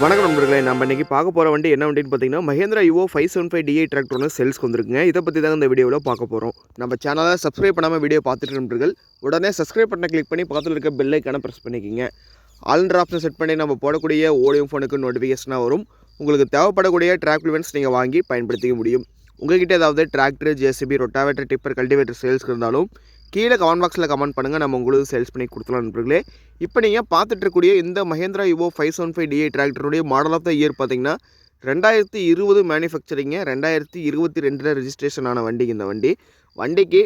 வணக்கம் நண்பர்களே நம்ம இன்றைக்கி பார்க்க போகிற வண்டி என்ன வண்டின்னு பார்த்தீங்கன்னா Mahindra Yuvo five seven five DI tractor ஒன்று சேல்ஸ்க்கு வந்துருக்குங்க. இதை பற்றி தான் இந்த வீடியோவில் பார்க்க போகிறோம் நம்ம சேனலை சப்ஸ்கிரைப் பண்ணாமல் வீடியோ பார்த்துட்டு நண்பர்கள் உடனே சப்ஸ்கிரைப் பண்ண கிளிக் பண்ணி பக்கத்தில் இருக்க பெல்லைக்கான ப்ரெஸ் பண்ணிக்கிங்க. ஆல்ன்ற ஆப்ஷன் செட் பண்ணி நம்ம போடக்கூடிய ஓடியம் ஃபோனுக்கு நோட்டிஃபிகேஷனாக வரும். உங்களுக்கு தேவைப்படக்கூடிய ட்ராக் இவெண்ட்ஸ் நீங்கள் வாங்கி பயன்படுத்திக்க முடியும். உங்கள்கிட்ட ஏதாவது tractor JCB rotavator tipper cultivator சேல்ஸ்க்கு இருந்தாலும் கீழே கமெண்ட் பாக்ஸில் கமெண்ட் பண்ணுங்கள் நம்ம உங்களுக்கு சேல்ஸ் பண்ணி கொடுத்துலாம் நண்பர்களே. இப்போ நீங்கள் பார்த்துட்டு இருக்கக்கூடிய இந்த Mahindra Yuvo five seven five DI டிராக்டருடைய model of the year பார்த்தீங்கன்னா ரெண்டாயிரத்தி இருபது மேனுஃபேக்சரிங்க ரெண்டாயிரத்தி இருபத்தி ரெண்டில் ரிஜிஸ்ட்ரேஷன் ஆன வண்டிங்க இந்த வண்டி. வண்டிக்கு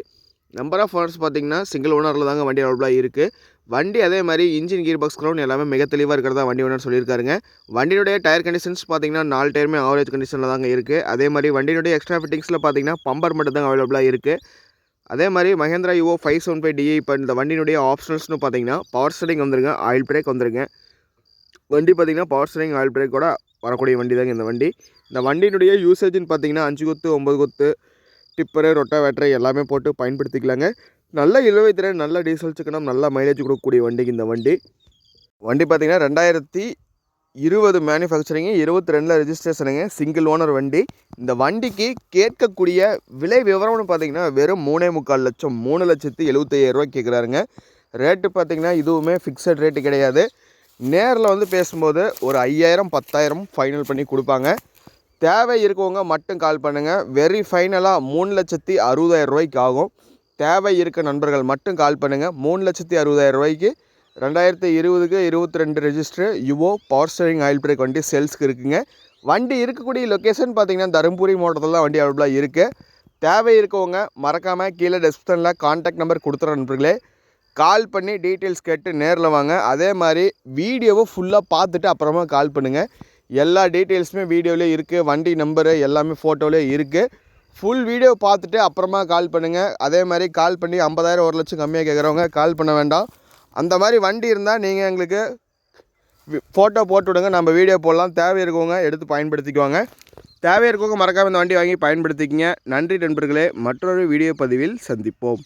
நம்பர் ஆஃப் ஓனர்ஸ் பார்த்தீங்கன்னா சிங்கிள் ஓனரில் தாங்க வண்டி அவைலபிளாக இருக்குது வண்டி அதே மாதிரி இன்ஜின் கீர் பாக்ஸ் க்ரௌண்ட் எல்லாமே மிக தெளிவாக இருக்கிறதா வண்டி ஓனர் சொல்லியிருக்காருங்க. வண்டியுடைய டயர் கண்டிஷன்ஸ் பார்த்தீங்கன்னா நாலு டயருமே ஆவரேஜ் கண்டிஷனில் தாங்க இருக்குது அதே மாதிரி வண்டியுடைய எக்ஸ்ட்ரா ஃபிட்டிங்ஸில் பார்த்தீங்கன்னா பம்பர் மட்டும் தாங்க அவைலபிளாக இருக்குது அதே மாதிரி Mahindra Yuvo five seven five DI இப்போ இந்த வண்டியினுடைய ஆப்ஷனல்ஸ்னு பார்த்தீங்கன்னா பவர் ஸ்டரிங் வந்துருங்க ஆயில் பிரேக் வந்துருங்க. வண்டி பார்த்தீங்கன்னா பவர் ஸ்டரிங் ஆயில் பிரேக்கோட வரக்கூடிய வண்டி தாங்க இந்த வண்டி. இந்த வண்டியினுடைய யூசேஜ்னு பார்த்தீங்கன்னா அஞ்சு கொத்து ஒம்பது கொத்து டிப்பரு ரொட்டாவேட்டரை எல்லாமே போட்டு பயன்படுத்திக்கலாங்க. நல்ல இழுவை திறன் நல்ல டீசல் சிக்கனம் நல்ல மைலேஜ் கொடுக்கக்கூடிய வண்டிக்கு இந்த வண்டி. வண்டி பார்த்தீங்கன்னா ரெண்டாயிரத்தி இருபது மேனுஃபேக்சரிங்கு இருபத்தி ரெண்டில் ரெஜிஸ்ட்ரேஷனுங்க சிங்கிள் ஓனர் வண்டி. இந்த வண்டிக்கு கேட்கக்கூடிய விலை விவரம்னு பார்த்தீங்கன்னா வெறும் மூணே முக்கால் லட்சம் மூணு லட்சத்து எழுபத்தையாயிரரூவா கேட்குறாருங்க ரேட்டு பார்த்தீங்கன்னா இதுவுமே ஃபிக்ஸட் ரேட்டு கிடையாது. நேரில் வந்து பேசும்போது ஒரு ஐயாயிரம் பத்தாயிரம் ஃபைனல் பண்ணி கொடுப்பாங்க. தேவை இருக்கவங்க மட்டும் கால் பண்ணுங்கள் வெரி ஃபைனலாக மூணு லட்சத்தி அறுபதாயிரம் ரூபாய்க்கு ஆகும். தேவை இருக்க நண்பர்கள் மட்டும் கால் பண்ணுங்கள் மூணு லட்சத்தி அறுபதாயிரம் ரூபாய்க்கு ரெண்டாயிரத்தி இருபதுக்கு இருபத்தி ரெண்டு register Yuvo power steering oil brake வண்டி சேல்ஸ்க்கு இருக்குங்க. வண்டி இருக்கக்கூடிய லொக்கேஷன் பார்த்தீங்கன்னா தருமபுரி மாவட்டத்தில் தான் வண்டி அவைலபிளாக இருக்குது தேவை இருக்கவங்க மறக்காமல் கீழே டெஸ்கிரிப்ஷனில் கான்டாக்ட் நம்பர் கொடுத்துற நண்பர்களே. கால் பண்ணி டீட்டெயில்ஸ் கேட்டு நேரில் வாங்க. அதே மாதிரி வீடியோவை ஃபுல்லாக பார்த்துட்டு அப்புறமா கால் பண்ணுங்கள் எல்லா டீட்டெயில்ஸுமே வீடியோவிலே இருக்குது வண்டி நம்பரு எல்லாமே ஃபோட்டோவிலே இருக்குது ஃபுல் வீடியோ பார்த்துட்டு அப்புறமா கால் பண்ணுங்கள் அதே மாதிரி கால் பண்ணி ஐம்பதாயிரம் ஒரு லட்சம் கம்மியாக கேட்குறவங்க கால் பண்ண வேண்டாம். அந்த மாதிரி வண்டி இருந்தால் நீங்கள் எங்களுக்கு ஃபோட்டோ போட்டு விடுங்க நம்ம வீடியோ போடலாம். தேவை இருக்கவங்க எடுத்து பயன்படுத்திக்குவாங்க தேவை இருக்கவங்க மறக்காமல் இந்த வண்டி வாங்கி பயன்படுத்திக்கிங்க. நன்றி நண்பர்களே. மற்றொரு வீடியோ பதிவில் சந்திப்போம்.